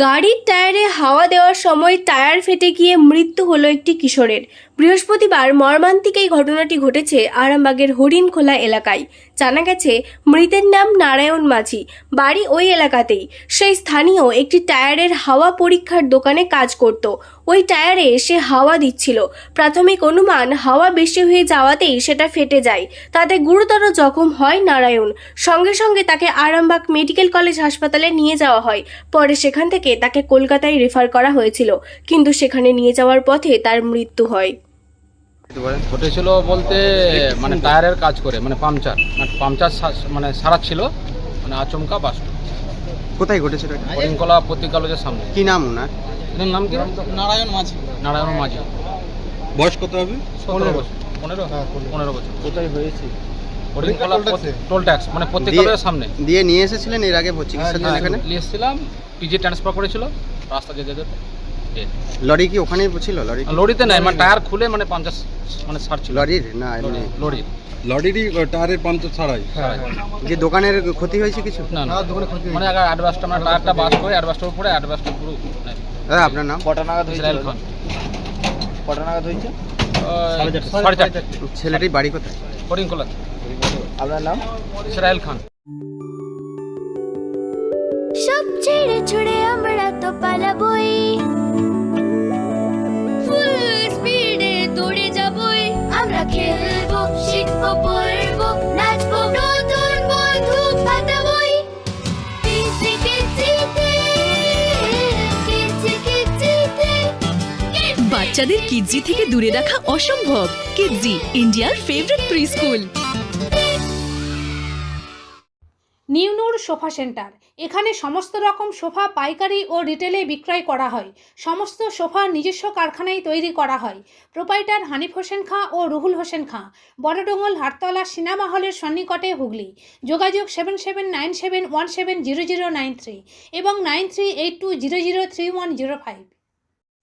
গাড়ির টায়ারে হাওয়া দেওয়ার সময় টায়ার ফেটে গিয়ে মৃত্যু হলো একটি কিশোরের। বৃহস্পতিবার মর্মান্তিক এই ঘটনাটি ঘটেছে আরামবাগের হরিণখোলা এলাকায়। জানা গেছে, মৃতের নাম নারায়ণ মাঝি। বাড়ি ওই এলাকাতেই। সেই স্থানীয় একটি টায়ারের হাওয়া পরীক্ষার দোকানে কাজ করত। ওই টায়ারে সে হাওয়া দিচ্ছিল। প্রাথমিক অনুমান, হাওয়া বেশি হয়ে যাওয়াতেই সেটা ফেটে যায়। তাতে গুরুতর জখম হয় নারায়ণ। সঙ্গে সঙ্গে তাকে আরামবাগ মেডিকেল কলেজ হাসপাতালে নিয়ে যাওয়া হয়। পরে সেখান থেকে তাকে কলকাতায় রেফার করা হয়েছিল। কিন্তু সেখানে নিয়ে যাওয়ার পথে তার মৃত্যু হয়। ঘটেছিল বলতে মানে টায়ারের কাজ করে মানে পাংচার মানে পাংচার মানে সারাচ্ছিল মানে আচমকা বাস কোথায়? হরিণকলা সামনে। কি নাম ওনার? নাম কি? নারায়ণ মাঝি। নারায়ণ মাঝি। বয়স কত হবে? পনেরো। বছর। পনেরো? পনেরো। বছর। কোথায় হয়েছে? হরিণকলা টোল ট্যাক্স মানে সামনে। দিয়ে নিয়ে এসেছিলেন এর আগে চিকিৎসার জন্য এখানে? নিয়ে এসেছিলাম পিজি ট্রান্সফার করেছিল রাস্তা যেতে যেতে। লরি কি ওখানেই ছিল? লরি লরিতে নাই মানে টায়ার খুলে মানে পাঞ্চার মানে সারছিল লরির? না এমনি লরি লরিরই টায়ারের পাঞ্চার ছাড়াই। যে দোকানের ক্ষতি হয়েছে কিছু? না না। মানে আগে অ্যাডভান্সটা মানে টায়ারটা বাস করে অ্যাডভান্সটার উপরে অ্যাডভান্সটা পুরো মানে দাদা আপনার নাম? কটা নাগাদ ইসরায়েল খান। কটা নাগাদ হয়েছে? ওই সাড়ে চারটে। ছেলেটির বাড়ি কোথায়? হরিণকলা আপনার নাম? ইসরায়েল খান। সব ছেড়ে ছুড়ে আমরা তো পালাবই। বাচ্চাদের কিডজি থেকে দূরে রাখা অসম্ভব। কিডজি, ইন্ডিয়ার ফেভারিট প্রি স্কুল নিউনুর সোফা সেন্টার। এখানে সমস্ত রকম সোফা পাইকারি ও রিটেলে বিক্রয় করা হয়। সমস্ত সোফা নিজস্ব কারখানায় তৈরি করা হয়। প্রোপাইটার হানিফ হোসেন খাঁ ও রুহুল হোসেন খাঁ। বড়ডোঙ্গল হাটতলা সিনেমা হলের সন্নিকটে হুগলি। যোগাযোগ seven seven nine seven one seven zero zero nine three এবং nine three eight two zero zero three one zero five.